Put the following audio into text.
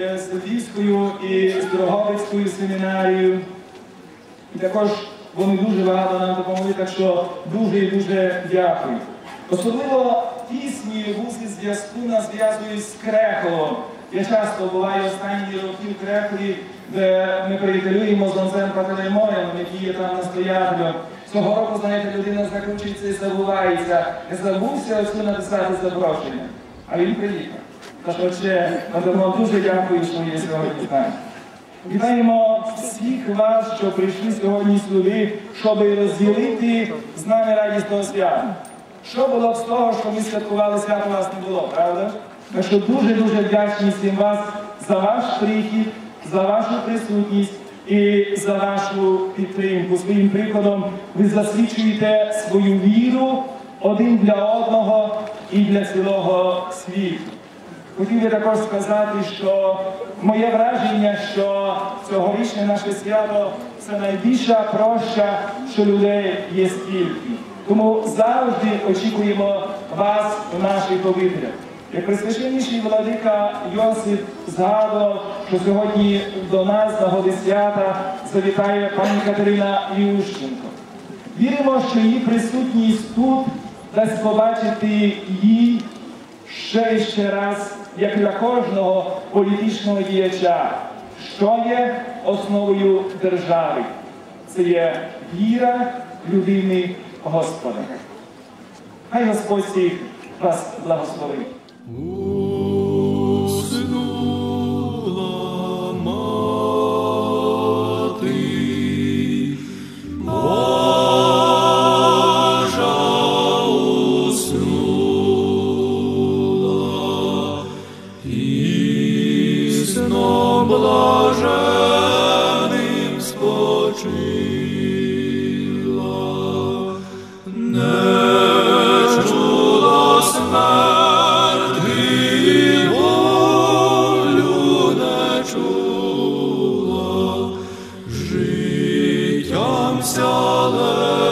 е, з Львівською і з Дрогобицькою семінарією. І також вони дуже багато нам допомогли, так що дуже і дуже дякую. Особливо тісні вузли зв'язку нас зв'язують з Креховом. Я часто буваю останні роки в Крехові, де ми приятелюємо з Лонцем Пателеймоєм, який є там настоятелем. Цього року, знаєте, людина закручується і забувається. Я забувся ось написати запрошення. А він приїхав. Отже, Мадемо, дуже дякую, що є сьогодні з нами. Вітаємо всіх вас, що прийшли сьогодні сюди, щоб розділити з нами радість того свята. Що було б з того, що ми святкували свято, вас не було, правда? Так що дуже-дуже вдячні всім вас за ваш прихід, за вашу присутність і за вашу підтримку. Своїм прикладом ви засвідчуєте свою віру один для одного і для цілого світу. Хотів би також сказати, що моє враження, що цьогорічне наше свято це найбільша проща, що людей є стільки. Тому завжди очікуємо вас у наших обителях. Як присвященніший владика Йосип згадував, що сьогодні до нас на годи свята завітає пані Катерина Ющенко. Віримо, що її присутність тут дасть побачити їй ще і ще раз, як для кожного політичного діяча, що є основою держави. Це є віра людини Господа. Хай Господь всіх вас благословить. вічно блаженним спочила, не чула смерті болю не чула, життям сяла.